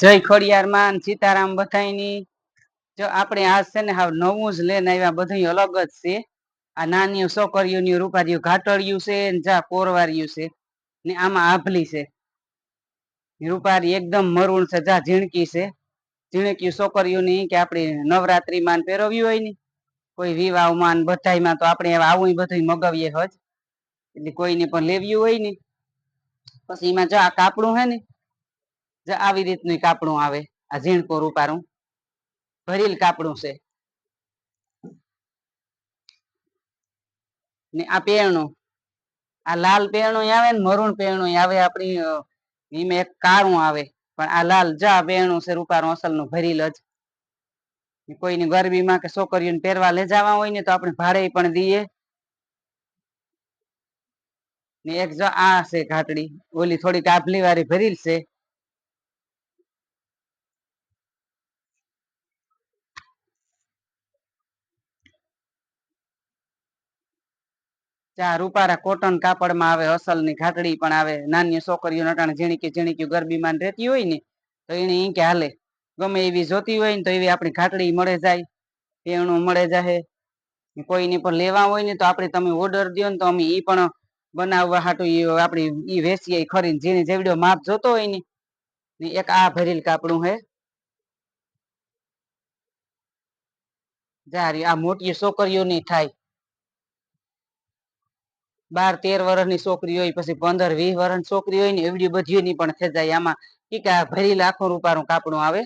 જય ખોડિયાર માન, સીતારામ બધાયની. જો આપણે આ છે ને હાવ નવું જ લઈને આવ્યા બધું અલગ જ છે. આ નાની છોકરીઓની રૂપારીઓ ઘાટળિયું છે ને જા કોરવાર્યું છે ને આમાં આભલી છે. રૂપારી એકદમ મરૂણ છે, જા ઝીણકી છે. ઝીણકી છોકરીઓની કે આપણે નવરાત્રી માં પહેરવ્યું હોય ને, કોઈ વિવાહમાં બધાયમાં તો આપણે આવું બધું મગાવીએ હજ એટલે કોઈને પણ લેવ્યું હોય ને. પછી એમાં જો આ કાપડું હે ને આવી રીતનું કાપડું આવે, આ ઝીણકો રૂપારું. ભરીલ કાપડું છે. ને આ પેરણું, આ લાલ પેરણું આવે ને મરૂણ પેરણું આવે આપણી એમાં એક કાળું આવે, પણ આ લાલ જા પેરણું છે રૂપારું અસલનું, ભરીલ જ. કોઈની ગરબીમાં કે છોકરીઓને પહેરવા લે જવા હોય ને તો આપણે ભાડે પણ દઈએ. ને એક જો આ છે ઘાટડી, ઓલી થોડીક આભલી વાળી ભરીલ છે. ચા રૂપારા કોટન કાપડમાં આવે અસલની ઘાટડી પણ આવે, નાની છોકરીઓ નટાણ ઝીણીકી ઝીણીકી ગરબીમાં રહેતી હોય ને, તો એને ઈ કે હાલે, ગમે એવી જોતી હોય ને, તો એવી આપણી ઘાટડી મળે જાય એનું મળે જાય કોઈની પણ લેવા હોય ને, તો આપણે તમે ઓર્ડર દો ને, તો અમે ઈ પણ બનાવવા હાટું એ આપણી ઈ વેચીએ ખરી ખરીને જેને જેવડો માપ જોતો હોય ને ને એક આ ભરેલ કાપડું હે. જારી આ મોટી છોકરીઓની થાય. બાર, તેર વર્ષની છોકરી હોય, પછી પંદર, વીસ વર્ષની છોકરી હોય ને, એવડી બધીઓની પણ ખેંચાય. આમાં ઈ કે ભરી લાખો રૂપાનું કાપડું આવે.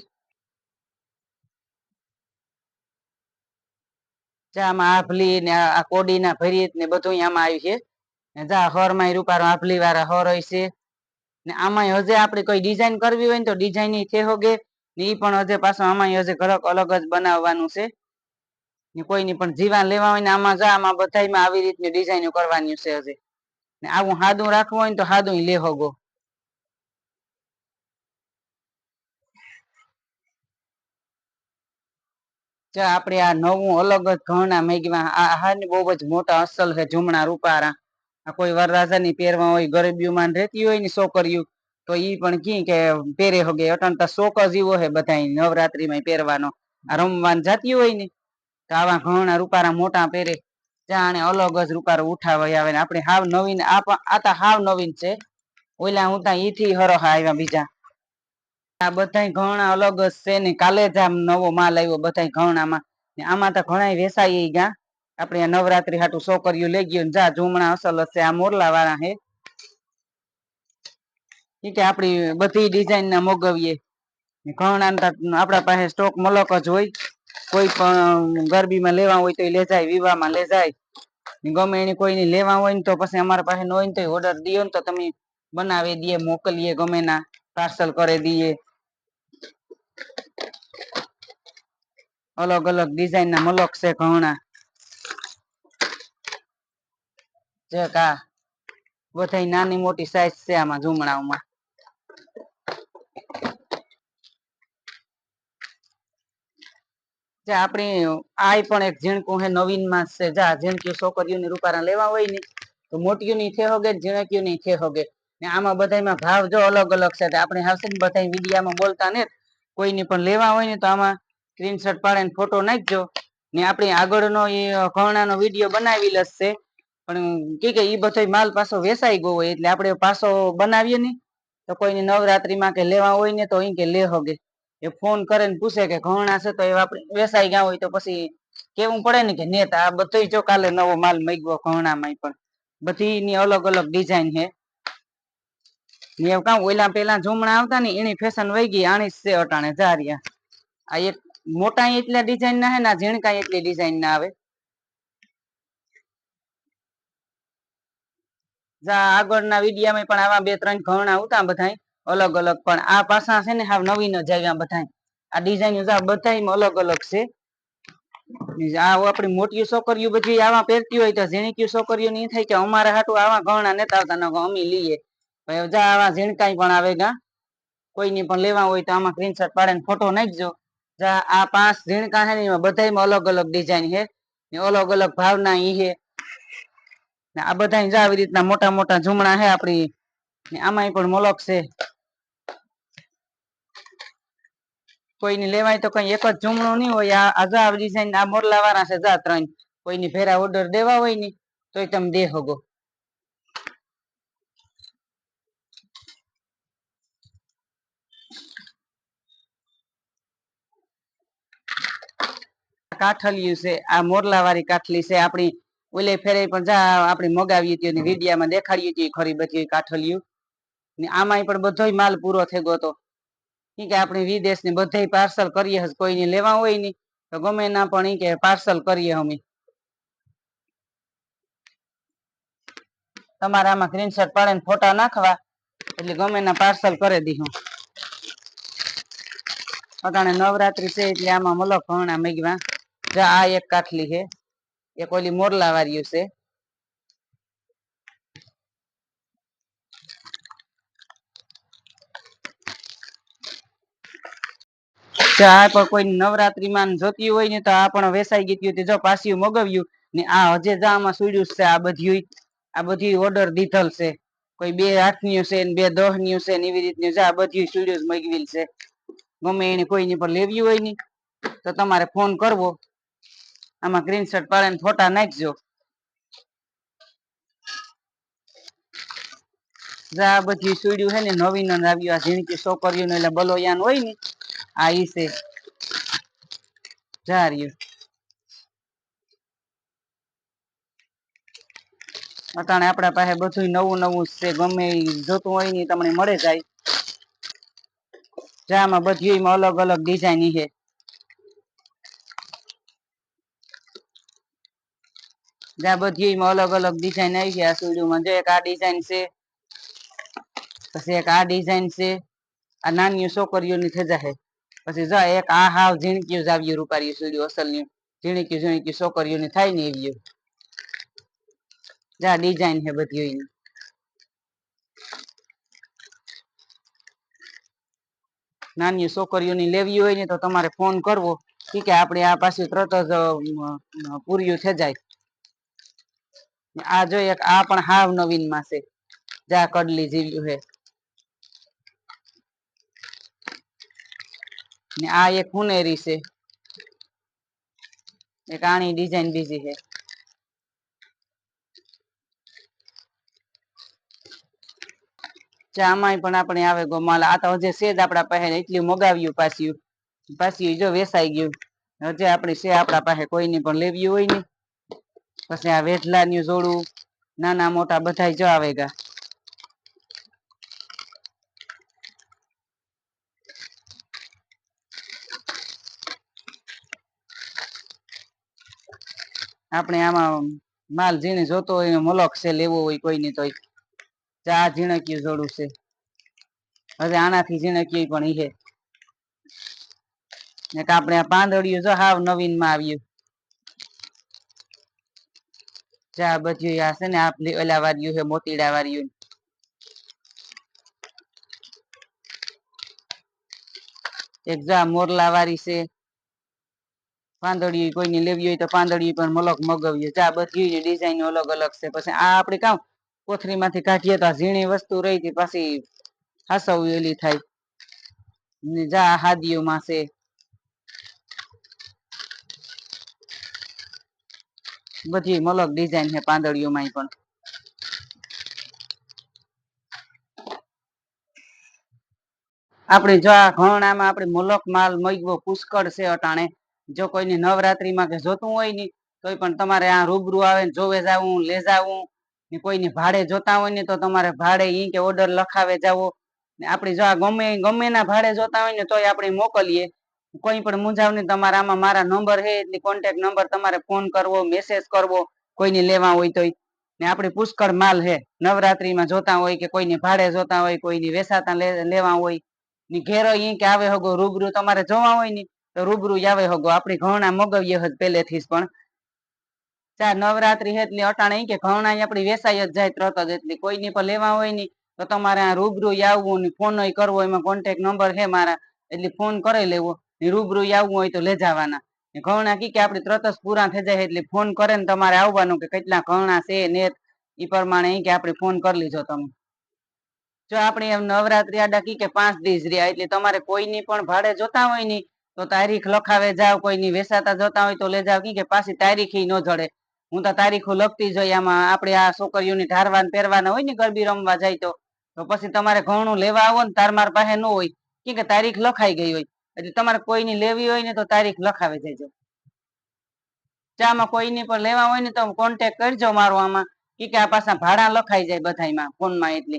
આમાં આભલી ને આ કોડીના ભરીત ને બધું આમાં આવ્યું છે. ને જા હરમાં રૂપારો આભલી વાળા હર હોય છે. ને આમાં હજે આપણે કોઈ ડિઝાઇન કરવી હોય ને તો ડિઝાઇન થઈ હોગે ને ઈ પણ હજે પાછું આમાં હજે ઘડક અલગ જ બનાવવાનું છે. ને કોઈની પણ જીવા લેવા હોય ને આમાં જા, આમાં બધામાં આવી રીતની ડિઝાઇનો કરવાની છે હજી. ને આવું હાદું રાખવું હોય ને તો હાદું લે હોગો આપણે આ નવું અલગ જ ઘણા મેઘમાં આ હાર ને બહુ જ મોટા અસલ છે જુમણા રૂપારા. આ કોઈ વરરાજાની પહેરવા હોય, ગરીબીઓમાં રહેતી હોય ને છોકરીઓ, તો ઈ પણ કી કે પહેરે હોગે. અટણ તો શોક જ એવો હે બધા નવરાત્રીમાં પહેરવાનો. આ રમવાન જાતી હોય ને તો આવા ઘણા રૂપારા મોટા પહેરે જાણે અલગ જ રૂપારો ઉઠાવાય આવે આપણે હાવ નવીન, આ હાવ નવીન છે. ઓલા હું ત્યાં ઈથી હરહા આવ્યા બીજા. આ બધાય ઘણા અલગ જ છે ને કાલે જ આમ નવો માલ આવ્યો બધાય ઘણામાં. આમાં તો ઘણા વેસાઈ ગયા. આપણે આ નવરાત્રી હાટું છોકરીઓ લઈ ગયો જા જુમણા અસલ હશે આ મોરલા વાળા હે. કે આપણી બધી ડિઝાઇન ના મોગવીએ. ઘણા આપણા પાસે સ્ટોક મલક જ હોય. કોઈ પણ ગરબીમાં લેવા હોય તો જાય, વિવાહમાં લે જાય. ગમે એને કોઈને લેવા હોય ને તો પછી અમારા પાસે ન હોય ને તો ઓર્ડર દિયો ને તો તમે બનાવી દઈએ, મોકલીએ, ગમે ના પાર્સલ કરી દઈએ. અલગ અલગ ડિઝાઇન ના મલક છે ઘણા. જે કા, બધાય નાની મોટી સાઈઝ છે આમાં ઝુમણાઓમાં. જે આપણી આય પણ એક ઝીણકું હે, નવીનમાં છે. જા ઝીણક્યું છોકરીઓની રૂપારા લેવા હોય ને, તો મોટીઓની થે હોગે ઝીણકીઓની થે હોગે? ને આમાં બધામાં ભાવ જો અલગ અલગ છે આપણે હશે ને બધા વિડીયામાં બોલતા ને, કોઈની પણ લેવા હોય ને, તો આમાં સ્ક્રીનશોટ પાડીને ફોટો નાખજો. ને આપણી આગળનો એ ઘરણાનો વીડિયો બનાવી લશે. પણ કે કે ઈ બધો માલ પાછો વેસાઈ ગયો હોય, એટલે આપણે પાછો બનાવીએ ને, તો કોઈને નવરાત્રીમાં કે લેવા હોય ને, તો અહીં કે લે હોગે. એ ફોન કરે ને પૂછે કે ઘરણા છે તો એ વેસાઈ ગયા હોય તો પછી કેવું પડે ને કે નેતા આ બધો જો કાલે નવો માલ મગ્યો ઘરણામાં પણ. બધી ની અલગ અલગ ડિઝાઇન છે. એવું કામ ઓલા પેલા જમણા આવતા ને એની ફેશન વહી ગઈ જ છે અટાણે જારિયા આ એક મોટા એટલા ડિઝાઇન ના હે ને ઝીણકા એટલી ડિઝાઇન ના આવે. જા આગળના વિડીયામાં પણ આવા બે ત્રણ ઘરણા આવતા બધાય. અલગ અલગ, પણ આ પાસા છે ને હાવ નવીન જ આવ્યા બધા આ ડિઝાઇન બધા અલગ અલગ છે. આ આપણી મોટી છોકરીઓ બધી આવા પહેરતી હોય તો ઝીણીકી છોકરીઓ નહીં થાય કે અમારા હાટુ આવા ઘરણા નેતા આવતા ન લઈએ. જા આવા ઝીણકાઈ પણ આવે ગા, કોઈની પણ લેવા હોય તો આમાં સ્ક્રીનશોટ પાડીને ફોટો નાખજો. જા આ પાંચ ઝીણકા છે ને એમાં અલગ અલગ ડિઝાઇન છે અલગ અલગ ભાવના ઈ છે. આ બધા આવી રીતના મોટા મોટા ઝુમણા છે આપણી, ને આમાંય પણ મોલક છે. કોઈની લેવાય તો કઈ એક જ જમણો નહીં હોય. આ આ ડિઝાઇન આ મોરલા વાળા છે જા ત્રણ. કોઈની ફેરા ઓર્ડર દેવા હોય ને, તોય તમે દે હગો. કાઠલિયું છે, આ મોરલા વાળી કાઠલી છે, આપણી ઓલે ફેરે પણ જા આપણી મગાવી હતી વિડીયામાં દેખાડી હતી ખરી બધી કાઠલિયું. ને આમાંય પણ બધોય માલ પૂરો થઈ ગયો હતો કે આપણે વિદેશ ને બધાય પાર્સલ કરીએ કોઈને લેવા હોય ને તો ગમે ના પણ કે પાર્સલ કરીએ અમે. તમારે આમાં સ્ક્રીનશોટ પાડીને ફોટા નાખવા, એટલે ગમે ના પાર્સલ કરી દીધું અટાણે નવરાત્રી છે એટલે આમાં મલો ઘણા મેગવા આ એક કાટલી છે, એક ઓલી મોરલા વાળ્યું છે. આ પણ કોઈ નવરાત્રીમાં જોતી હોય ને તો આ પણ વેસાઈ ગઈ હતી, જો પાછું મગાવ્યું ને આ હજે જામાં સુડ્યું છે, આ બધી આ બધી ઓર્ડર દીધલ છે. કોઈ બે આઠની છે ને બે દહની છે ને એવી રીતની છે, આ બધી સુડ્યું મગવેલ છે. ગમે એને કોઈની પર લેવી હોય ને, તો તમારે ફોન કરવો. આમાં ગ્રીન શર્ટ પાડીને ફોટા નાખજો. જા બધી સુડ્યું છે ને નવીન આવ્યું આ ઝીણકી છોકરીઓને એટલે બલોયાન હોય ને આ ઈ છે જા રહ્યું અટાણે આપણા પાસે બધું નવું નવું જ છે ગમે ઈ જોતું હોય ને ઈ તમને મળે જાય જા આમાં બધી એમાં અલગ અલગ ડિઝાઇન છે જ્યાં બધી એમાં અલગ અલગ ડિઝાઇન આવી છે આ સુડીઓમાં જો એક આ ડિઝાઇન છે પછી એક આ ડિઝાઇન છે આ નાની છોકરીઓની થઈ જશે પછી જો એક આ હાવ ઝીણક્યું આવ્યું રૂપારી સુડીઓ અસલની. ઝીણક્યું ઝીણક્યું છોકરીઓની થાય ને એવી. જા ડિઝાઇન છે બધી નાની છોકરીઓની લેવી હોય ને તો તમારે ફોન કરવો. ઠીક છે આપણે આ પાછું તરત જ પૂર્યું થઈ જાય આ જો એક, આ પણ હાવ નવીનમાં છે. જા, કડલી જીવ્યું છે. ને આ એક હુનેરી છે. એક આણી ડિઝાઇન બીજી છે. આમાંય પણ આપણે આવે ગોમાલ. આ તો હજી સેજ આપણા પાસે એટલું મગાવ્યું પાછું. પાછું જો વેસાઈ ગયું. હજે આપણી સે આપણા પાસે કોઈની પણ લેવી હોય ને પછી આ વેઢલાનું જોડું નાના મોટા બધા જો આવે ગા આપણે આમાં માલ જીણે જોતો હોય એને મલક છે, લેવો હોય કોઈની તો ચા ઝીણક્યું જોડું છે. હવે આનાથી ઝીણક્યું પણ ઈ ને આપણે આ પાંદડિયું જો હાવ નવીનમાં આવ્યું ચા બધું આ છે ને આપણે ઓલા વાર્યું છે, મોતીડા વાર્યું એક જા, મોરલા વાળી છે. પાંદડી કોઈની લેવી હોય તો પાંદડી પણ મલક મગાવીએ. ચા બધી ડિઝાઇન અલગ અલગ છે. પછી આ આપણે કામ કોથળીમાંથી કાઢીએ તો ઝીણી વસ્તુ રહી હતી પાછી હાસવી થાય. ને જા હાદીઓમાં છે. બધી મલક ડિઝાઇન છે પાંદડીઓમાં પણ. આપણે જો આ ઘણામાં આપણે મલક માલ મગવો પુષ્કળ છે અટાણે. જો કોઈની નવરાત્રીમાં કે જોતું હોય ને, તોય પણ તમારે આ રૂબરૂ આવે ને જોવે જાવું, લે જાવું ને કોઈની ભાડે જોતા હોય ને તો તમારે ભાડે ઈ કે ઓર્ડર લખાવે જાવો. ને આપણે જો આ ગમે ગમે ના ભાડે જોતા હોય ને તોય આપણે મોકલીએ. કોઈ પણ મૂંઝાવણી તમારે આમાં મારા નંબર છે એટલે કોન્ટેક્ટ નંબર તમારે ફોન કરવો મેસેજ કરવો, કોઈને લેવા હોય તોય. ને આપણે પુષ્કળ માલ છે નવરાત્રીમાં જોતા હોય કે કોઈને ભાડે જોતા હોય, કોઈની વેસાતા લેવા હોય. ને ઘેરો ઈ કે આવે હગો રૂબરૂ તમારે જોવા હોય ને તો રૂબરૂ આવે હગો આપણી ઘણા મગવીએ હજ પહેલેથી જ પણ. ચા નવરાત્રી હે એટલે અટાણે કે ઘણા આપણી વેસાઈ જ જાય તરત જ. એટલી કોઈની પર લેવા હોયની તો તમારે આ રૂબરૂ આવવું ફોન કરવો, એમાં કોન્ટેક્ટ નંબર છે મારા. એટલે ફોન કરી લેવો. રૂબરૂ આવવું હોય તો લઈ જવાના કી કે આપણે તરત જ પૂરા થઈ જાય એટલે ફોન કરે ને તમારે આવવાનું કે કેટલા ઘણા છે ને એ. પ્રમાણે કે આપણે ફોન કરી લીધો તમે. જો આપણે એમ નવરાત્રી આડા કી કે પાંચ દિવસ રહ્યા, એટલે તમારે કોઈની પણ ભાડે જોતા હોય ને તો તારીખ લખાવે, જાવ, કોઈની વેસાતા જતા હોય તો લે જાવ. કે પાછી તારીખ ન જડે. હું તો તારીખો લખતી જોઈ આમાં આપણે આ છોકરીઓની ધારવાન પહેરવાના હોય ને ગરબી રમવા જાય તો. તો પછી તમારે ઘણું લેવા આવો ને તાર માર પાસે ન હોય. કી તારીખ લખાઈ ગઈ હોય. એટલે તમારે કોઈની લેવી હોય ને તો તારીખ લખાવે જજો ચામાં કોઈની પણ લેવા હોય ને તો કોન્ટેક કરજો મારો આમાં. કે આ પાછા ભાડા લખાઈ જાય બધામાં ફોનમાં એટલે.